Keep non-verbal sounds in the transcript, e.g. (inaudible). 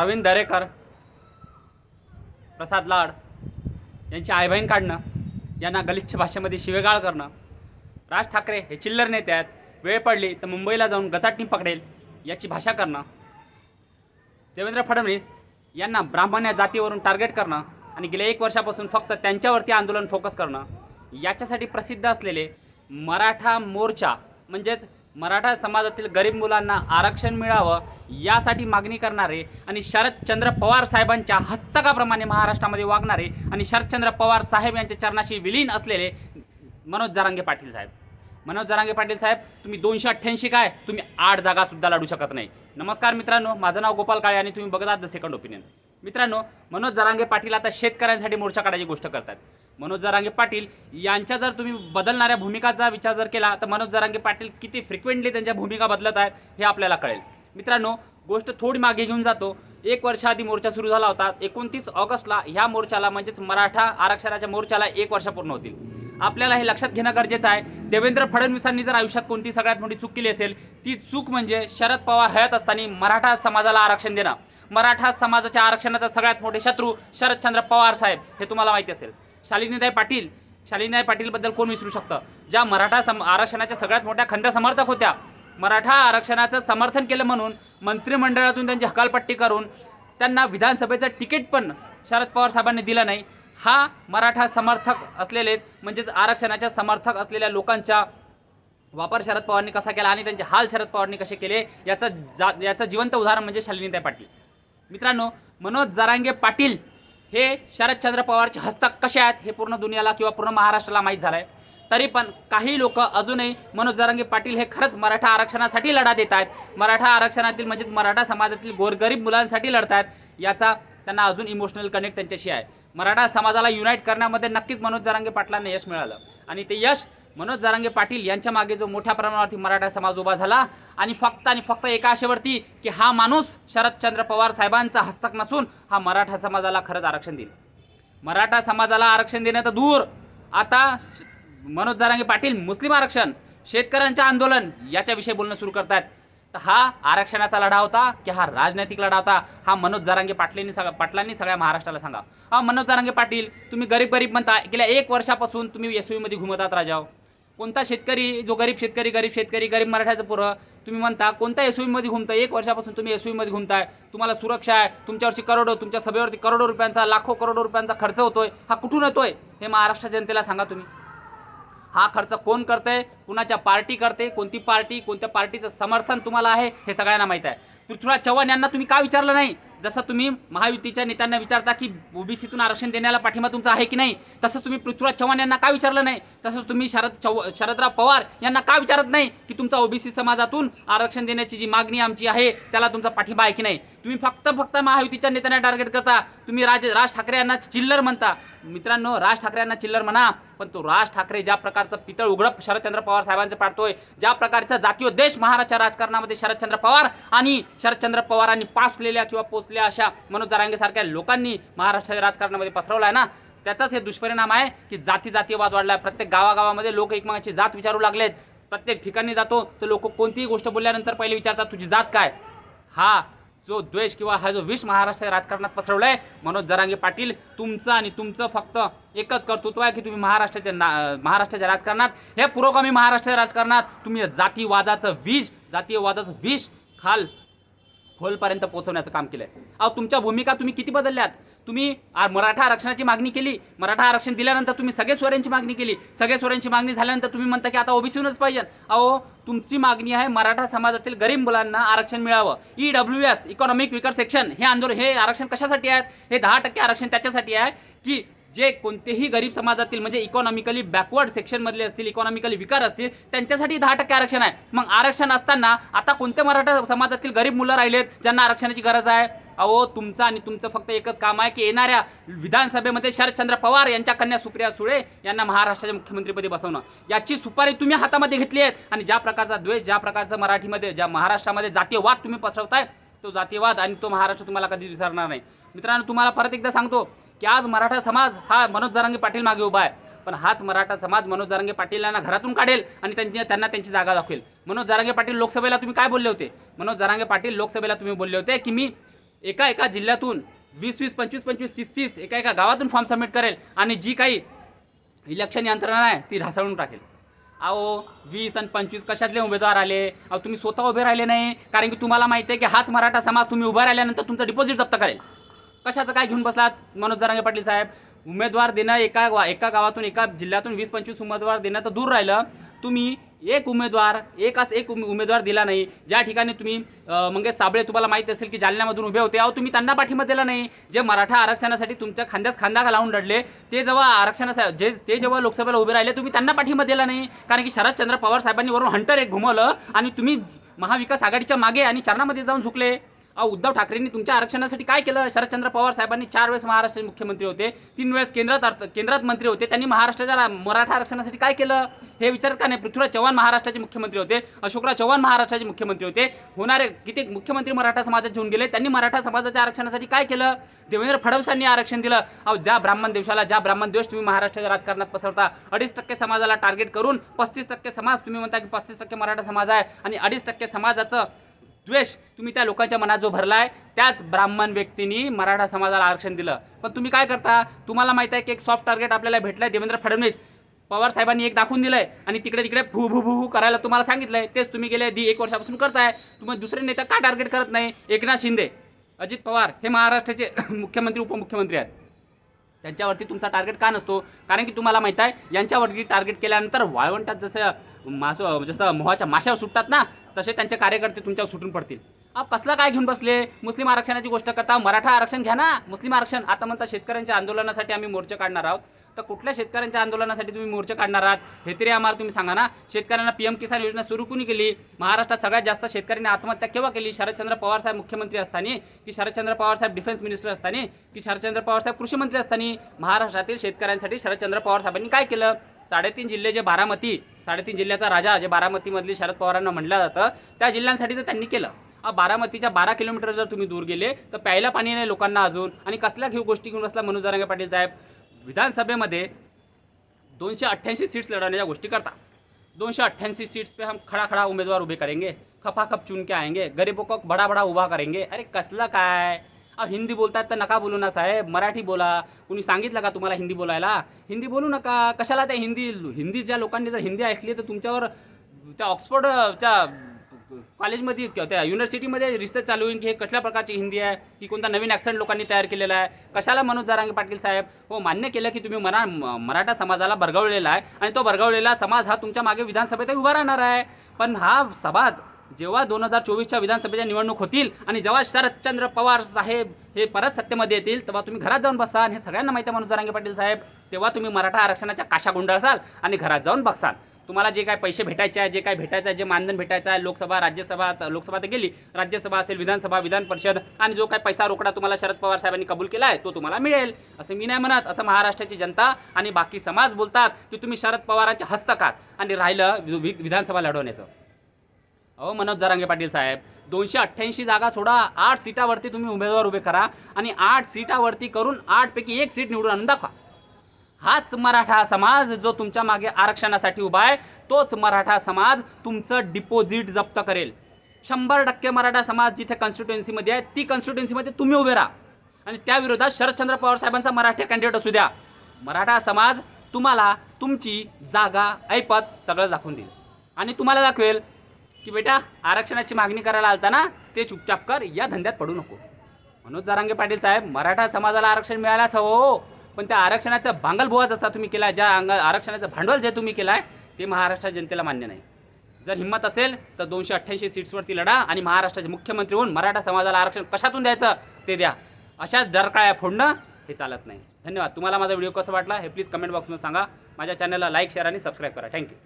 प्रवीण दरेकर प्रसाद लाड यांची आईबहीण काढणं यांना गलिच्छ भाषेमध्ये शिवेगाळ करणं. राज ठाकरे हे चिल्लर नेते आहेत. वेळ पडली तर मुंबईला जाऊन गचाटणी पकडेल याची भाषा करणं. देवेंद्र फडणवीस यांना ब्राह्मण या जातीवरून टार्गेट करणं आणि गेल्या एक वर्षापासून फक्त त्यांच्यावरती आंदोलन फोकस करणं. याच्यासाठी प्रसिद्ध असलेले मराठा मोर्चा म्हणजेच मराठा समाजातील गरीब मुलांना आरक्षण मिळावं यासाठी मागणी करणारे आणि शरदचंद्र पवार साहेबांच्या हस्तकाप्रमाणे महाराष्ट्रामध्ये वागणारे आणि शरदचंद्र पवार साहेब यांच्या चरणाशी विलीन असलेले मनोज जरांगे पाटील साहेब. मनोज जरांगे पाटील साहेब तुम्ही दोनशे अठ्ठ्याऐंशी काय? तुम्ही आठ जागासुद्धा लढू शकत नाही. नमस्कार मित्रांनो माझं नाव गोपाल काळे आणि तुम्ही बघत आहात द सेकंड ओपिनियन. मित्रांनो मनोज जरांगे पाटील आता शेतकऱ्यांसाठी मोर्चा काढायची गोष्ट करतात मनोज जरांगे पाटील यांच्या जर तुम्ही बदलणाऱ्या भूमिकाचा विचार जर केला तर मनोज जरांगे पाटील किती फ्रिक्वेंटली त्यांच्या भूमिका बदलत आहेत हे आपल्याला कळेल. मित्रांनो गोष्ट थोडी मागे घेऊन जातो. एक वर्षाआधी मोर्चा सुरू झाला होता. एकोणतीस ऑगस्टला ह्या मोर्चाला म्हणजेच मराठा आरक्षणाच्या मोर्चाला एक वर्ष पूर्ण होतील. आपल्याला हे लक्षात घेणं गरजेचं आहे. देवेंद्र फडणवीसांनी जर आयुष्यात कोणती सगळ्यात मोठी चूक केली असेल ती चूक म्हणजे शरद पवार हयात असताना मराठा समाजाला आरक्षण देणं. मराठा समाजाच्या आरक्षणाचा सगळ्यात मोठे शत्रू शरदचंद्र पवार साहेब हे तुम्हाला माहिती असेल. शालिनीताई पाटील शालिनीताई पाटीलबद्दल कोण विसरू शकतं? ज्या मराठा सम आरक्षणाच्या सगळ्यात मोठ्या खंद समर्थक होत्या. मराठा आरक्षणाचं समर्थन केलं म्हणून मंत्रिमंडळातून त्यांची हकालपट्टी करून त्यांना विधानसभेचं तिकीट पण शरद पवार साहेबांनी दिलं नाही. हा मराठा समर्थक असलेलेच म्हणजेच आरक्षणाच्या समर्थक असलेल्या लोकांच्या वापर शरद पवारांनी कसा केला आणि त्यांचे हाल शरद पवारांनी कसे केले याचं जा याचं जिवंत उदाहरण म्हणजे शालिनीताई पाटील. मित्रांनो मनोज जरांगे पाटील हे शरदचंद्र पवारचे हस्तक कसे आहेत हे पूर्ण दुनियाला किंवा पूर्ण महाराष्ट्राला माहीत झालं आहे तरी पण काही लोक अजूनही मनोज जरांगे पाटील हे खरंच मराठा आरक्षणासाठी लढा देत आहेत. मराठा आरक्षणातील म्हणजेच मराठा समाजातील गोरगरीब मुलांसाठी लढत आहेत. याचा त्यांना अजून इमोशनल कनेक्ट त्यांच्याशी आहे. मराठा समाजाला युनाईट करण्यामध्ये नक्कीच मनोज जरांगे पाटलांना यश मिळालं. आणि ते यश मनोज जारांगे पाटील यांच्या मागे जो मोठ्या प्रमाणावरती मराठा समाज उभा झाला आणि फक्त आणि फक्त एका आशेवरती की हा माणूस शरदचंद्र पवार साहेबांचा हस्तक नसून हा मराठा समाजाला खरंच आरक्षण देईल. मराठा समाजाला आरक्षण देणं तर दूर. आता श- मनोज जारांगे पाटील मुस्लिम आरक्षण शेतकऱ्यांचे आंदोलन याच्याविषयी बोलणं सुरू करतायत. तर हा आरक्षणाचा लढा होता की हा राजनैतिक लढा होता? हा मनोज जारांगे पाटलेंनी सगळ्या पाटलांनी सगळ्या महाराष्ट्राला सांगा. हा मनोज जारांगे पाटील तुम्ही गरीब गरीब म्हणता गेल्या एक वर्षापासून तुम्ही एसमध्ये घुमतात राजाव कोणता शेतकरी जो गरीब शेतकरी गरीब शेतकरी गरीब मराठ्याचं पुरं तुम्ही म्हणता कोणत्या एसमध्ये घुमता एक वर्षापासून तुम्ही एसमध्ये घुमताय. तुम्हाला सुरक्षा आहे. तुमच्यावरची करोडो तुमच्या सभेवरती करोडो रुपयांचा लाखो करोडो रुपयांचा खर्च होतोय. हा कुठून येतोय? हे महाराष्ट्र जनतेला सांगा तुम्ही. हा खर्च कोण करतंय? कुणाच्या पार्टी करते कोणती पार्टी कोणत्या पार्टीचं समर्थन तुम्हाला आहे हे सगळ्यांना माहीत आहे. पृथ्वीराज चव्हाण यांना तुम्ही का विचारलं नाही? जसं तुम्ही महायुतीच्या नेत्यांना विचारता की ओबीसीतून आरक्षण देण्याला पाठिंबा तुमचा आहे की नाही? तसंच तुम्ही पृथ्वीराज चव्हाण यांना का विचारलं नाही? तसंच तुम्ही शरद चव शरदराव पवार यांना का विचारत नाही की तुमचा ओबीसी समाजातून आरक्षण देण्याची जी मागणी आमची आहे त्याला तुमचा पाठिंबा आहे की नाही? तुम्ही फक्त फक्त महायुतीच्या नेत्यांना टार्गेट करता. तुम्ही राज राज ठाकरे यांना चिल्लर म्हणता. मित्रांनो राज ठाकरे यांना चिल्लर म्हणा पण तो राज ठाकरे ज्या प्रकारचं पितळ उघडप शरदचंद्र पवार साहेबांचं पाडतोय. ज्या प्रकारचा जातीयोद्देश महाराष्ट्र राजकारणामध्ये शरदचंद्र पवार आणि शरदचंद्र पवारांनी पासलेल्या किंवा पोचल्या अशा मनोज जरांगेसारख्या लोकांनी महाराष्ट्राच्या राजकारणामध्ये पसरवला आहे ना त्याचाच हे दुष्परिणाम आहे की जाती जातीयवाद वाढला आहे प्रत्येक गावागावामध्ये लोक एकमेकांची जात विचारू लागलेत. प्रत्येक ठिकाणी जातो तर लोक कोणतीही गोष्ट बोलल्यानंतर पहिले विचारतात तुझी जात काय? हा जो द्वेष किंवा हा जो विष महाराष्ट्राच्या राजकारणात पसरवलाय मनोज जरांगे पाटील तुमचं आणि तुमचं फक्त एकच कर्तृत्व आहे की तुम्ही महाराष्ट्राच्या ना महाराष्ट्राच्या राजकारणात हे पुरोगामी महाराष्ट्राच्या राजकारणात तुम्ही जातीवादाचं विष जातीयवादाचं विष खाल खोलपर्यंत पोहोचवण्याचं काम केलं आहे अहो तुमच्या भूमिका तुम्ही किती बदलल्यात? तुम्ही मराठा आरक्षणाची मागणी केली मराठा आरक्षण दिल्यानंतर तुम्ही सगळे स्वरांची मागणी केली सगळे स्वरांची मागणी झाल्यानंतर तुम्ही म्हणता की आता ओबीसीनच पाहिजे. अहो तुमची मागणी आहे मराठा समाजातील गरीब मुलांना आरक्षण मिळावं. E W S economic weaker section हे आंदोलन हे आरक्षण कशासाठी आहेत हे दहा टक्के आरक्षण त्याच्यासाठी आहे की जे कोणतेही गरीब समाजातील म्हणजे इकॉनॉमिकली बॅकवर्ड सेक्शनमधले असतील इकॉनॉमिकली विकार असतील त्यांच्यासाठी दहा टक्के आरक्षण आहे. मग आरक्षण असताना आता कोणत्या मराठा समाजातील गरीब मुलं राहिलेत ज्यांना आरक्षणाची गरज आहे? अहो तुमचं आणि तुमचं फक्त एकच काम आहे की येणाऱ्या विधानसभेमध्ये शरदचंद्र पवार यांच्या कन्या सुप्रिया सुळे यांना महाराष्ट्राच्या मुख्यमंत्रीपदी बसवणं. याची सुपारी तुम्ही हातामध्ये घेतली आहे आणि ज्या प्रकारचा द्वेष ज्या प्रकारचा मराठीमध्ये ज्या महाराष्ट्रामध्ये जातीयवाद तुम्ही पसरवताय तो जातीयवाद आणि तो महाराष्ट्र तुम्हाला कधीच विसरणार नाही. मित्रांनो तुम्हाला परत एकदा सांगतो की आज मराठा समाज हा मनोज जरांगे पाटील मागे उभा आहे. पण हाच मराठा समाज मनोज जरांगे पाटील यांना घरातून काढेल आणि त्यांची त्यांना त्यांची जागा दाखवेल. मनोज जरांगे पाटील लोकसभेला तुम्ही काय बोलले होते? मनोज जरांगे पाटील लोकसभेला तुम्ही बोलले होते की मी एका एका जिल्ह्यातून वीस वीस पंचवीस पंचवीस तीस तीस एका एका गावातून फॉर्म सबमिट करेल आणि जी काही इलेक्शन यंत्रणा आहे ती ढासळून टाकेल. अहो वीस आणि पंचवीस कशातले उमेदवार आले? अहो तुम्ही स्वतः उभे राहिले नाही. कारण की तुम्हाला माहिती आहे की हाच मराठा समाज तुम्ही उभा राहिल्यानंतर तुमचं डिपॉझिट जप्त करेल. कशाचं काय घेऊन बसलात? मनोज जरांगे पाटील साहेब. उमेदवार देणं एका गा- एका गावातून एका जिल्ह्यातून वीस पंचवीस उमेदवार देणं तर दूर राहिलं. तुम्ही एक उमेदवार एकाच एक उमे- उमेदवार दिला नाही. ज्या ठिकाणी तुम्ही मंगेश साबळे तुम्हाला माहिती असेल की जालन्यामधून उभे होते अहो तुम्ही त्यांना पाठिंबा दिला नाही. जे मराठा आरक्षणासाठी तुमच्या खांद्यास खांदा लावून लढले ते जेव्हा आरक्षणासाठी जे ते जेव्हा लोकसभेला उभे राहिले तुम्ही त्यांना पाठिंबा दिला नाही. कारण की शरदचंद्र पवार साहेबांनी वरून हंटर एक घुमवलं आणि तुम्ही महाविकास आघाडीच्या मागे आणि चरणामध्ये जाऊन झुकले. उद्धव ठाकरेंनी तुमच्या आरक्षणासाठी काय केलं? शरदचंद्र पवार साहेबांनी चार वेळेस महाराष्ट्राचे मुख्यमंत्री होते तीन वेळेस केंद्रात अर्थ- केंद्रात मंत्री होते त्यांनी महाराष्ट्राच्या मराठा आरक्षणासाठी काय केलं? हे विचारत का नाही? पृथ्वीराज चव्हाण महाराष्ट्राचे मुख्यमंत्री होते अशोकराव चव्हाण महाराष्ट्राचे मुख्यमंत्री होते होणारे किती मुख्यमंत्री मराठा समाजात घेऊन गेले त्यांनी मराठा समाजाच्या आरक्षणासाठी काय केलं? देवेंद्र फडणवीसांनी आरक्षण दिलं. अहो ज्या ब्राह्मण देशाला ज्या ब्राह्मण देश तुम्ही महाराष्ट्राच्या राजकारणात पसरता अडीच टक्के समाजाला टार्गेट करून पस्तीस टक्के समाज तुम्ही म्हणता की पस्तीस टक्के मराठा समाज आहे आणि अडीच टक्के समाजाचं द्वेष. तुम्ही त्या लोकांच्या मनात जो भरलाय त्याच ब्राह्मण व्यक्तींनी मराठा समाजाला आरक्षण दिलं. पण तुम्ही काय करता? तुम्हाला माहीत आहे की एक सॉफ्ट टार्गेट आपल्याला भेटलंय देवेंद्र फडणवीस. पवार साहेबांनी एक दाखवून दिलंय आणि तिकडे तिकडे फू भू भू भू करायला तुम्हाला सांगितलंय. तेच तुम्ही गेले दी एक वर्षापासून करताय. तुम्ही दुसरे नेता का टार्गेट करत नाही? एकनाथ शिंदे अजित पवार हे महाराष्ट्राचे (coughs) मुख्यमंत्री उपमुख्यमंत्री आहेत. त्यांच्यावरती तुमचा टार्गेट का नसतो? कारण की तुम्हाला माहीत आहे यांच्यावरती टार्गेट केल्यानंतर वाळवंटात जसं मासो जसं मोहाच्या माशावर सुटतात ना तसे त्यांचे कार्यकर्ते तुमच्यावर सुटून पडतील. अहो कसला काय घेऊन बसले? मुस्लिम आरक्षणाची गोष्ट करता मराठा आरक्षण घ्या ना. मुस्लिम आरक्षण आता म्हणता शेतकऱ्यांच्या आंदोलनासाठी आम्ही मोर्चा काढणार आहोत. तर कुठल्या शेतकऱ्यांच्या आंदोलनासाठी तुम्ही मोर्चे काढणार आहात? हे तरी आम्हाला तुम्ही सांगा ना. शेतकऱ्यांना पी एम किसान योजना सुरू कुणी केली? महाराष्ट्रात सगळ्यात जास्त शेतकऱ्यांनी आत्महत्या केव्हा केली? शरदचंद्र पवार साहेब मुख्यमंत्री असताना की शरदचंद्र पवार साहेब डिफेन्स मिनिस्टर असताना की शरदचंद्र पवार साहेब कृषी मंत्री असताना? महाराष्ट्रातील शेतकऱ्यांसाठी शरदचंद्र पवार साहेबांनी काय केलं? साडेतीन जिल्हे जे बारामती साडेतीन जिल्ह्याचा राजा जे बारामतीमधली शरद पवारांना म्हटलं जातं त्या जिल्ह्यांसाठी तर त्यांनी केलं. बारामतीच्या बारा किलोमीटर जर तुम्ही दूर गेले तर प्यायला पाणी नाही लोकांना अजून. आणि कसल्या घेऊ गोष्टी घेऊन बसला मनोज जरांगे पाटील साहेब? विधानसभेमध्ये दोनशे अठ्ठ्याऐंशी सीट्स लढवण्याच्या गोष्टी करता. दोनशे अठ्ठ्याऐंशी सीट्स पे हम खड़ा खड़ा उमेदवार उभे करेंगे. खपाखप चुन के आएंगे. गरीबों को बड़ा बड़ा उभा करेंगे. अरे कसलं काय? हिंदी बोलतात तर नका बोलू ना साहेब मराठी बोला। कुणी सांगितलं का तुम्हाला हिंदी बोलायला? हिंदी बोलू नका कशाला त्या हिंदी? हिंदी ज्या लोकांनी जर हिंदी ऐकली तर तुमच्यावर त्या ऑक्सफोर्डच्या कॉलेजमध्ये त्या युनिव्हर्सिटीमध्ये रिसर्च चालू होईल की हे कसल्या प्रकारची हिंदी आहे की कोणता नवीन ॲक्सेंट लोकांनी तयार केलेला आहे. कशाला मनोज जारांगे पाटील साहेब? हो मान्य केलं की तुम्ही मरा मराठा समाजाला बरगवलेला आहे आणि तो बरगवलेला समाज हा तुमच्या मागे विधानसभेतही उभा राहणार आहे. पण हा समाज जेव्हा दोन हजार चोवीसच्या विधानसभेच्या निवडणूक होतील आणि जेव्हा शरदचंद्र पवार साहेब हे परत सत्तेमध्ये येतील तेव्हा तुम्ही घरात जाऊन बसा आणि हे सगळ्यांना माहिती आहे मनोज जारांगे पाटील साहेब. तेव्हा तुम्ही मराठा आरक्षणाच्या काशा गुंडाळसाल आणि घरात जाऊन बघसाल. तुम्हाला जे काय पैसे भेटायचे आहे जे काय भेटायचं आहे जे मानधन भेटायचं आहे लोकसभा राज्यसभा लोकसभा तर गेली. राज्यसभा असेल विधानसभा विधान परिषद आणि जो काय पैसा रोकडा तुम्हाला शरद पवार साहेबांनी कबूल केला आहे तो तुम्हाला मिळेल. असं मी नाही म्हणत. असं महाराष्ट्राची जनता आणि बाकी समाज बोलतात की तुम्ही शरद पवारांच्या हस्तकात आणि राहिलं वि- वि- विधानसभा लढवण्याचं. अहो मनोज जरांगे पाटील साहेब दोनशे अठ्ठ्याऐंशी जागा सोडा आठ सीटावरती तुम्ही उमेदवार उभे करा आणि आठ सीटावरती करून आठपैकी एक सीट निवडून आणून दाखवा. हाच मराठा समाज जो तुमच्या मागे आरक्षणासाठी उभा आहे तोच मराठा समाज तुमचं डिपॉझिट जप्त करेल. शंभर टक्के मराठा समाज जिथे कॉन्स्टिट्युएन्सीमध्ये आहे ती कॉन्स्टिट्युएन्सीमध्ये तुम्ही उभे राहा. आणि त्याविरोधात शरदचंद्र पवार साहेबांचा मराठी कॅन्डिडेट असू द्या. मराठा समाज तुम्हाला तुमची जागा ऐपत सगळं दाखवून देईल. आणि तुम्हाला दाखवेल की बेटा आरक्षणाची मागणी करायला आलता ना ते चुपचाप कर या धंद्यात पडू नको. मनोज जारांगे पाटील साहेब मराठा समाजाला आरक्षण मिळायलाच हवं हो. पण त्या आरक्षणाचा भांगलभुवा जसा तुम्ही केला ज्या अंग आरक्षणाचं भांडवल जे तुम्ही केलं आहे ते महाराष्ट्र जनतेला मान्य नाही. जर हिंमत असेल तर दोनशे अठ्ठ्याऐंशी सीट्सवरती लढा आणि महाराष्ट्राचे मुख्यमंत्री होऊन मराठा समाजाला आरक्षण कशातून द्यायचं ते द्या. अशाच डरकाळ्या फोडणं हे चालत नाही. धन्यवाद. तुम्हाला माझा व्हिडिओ कसा वाटला हे प्लीज कमेंट बॉक्समध्ये सांगा. माझ्या चॅनलला लाईक शेअर आणि सबस्क्राईब करा. Thank you.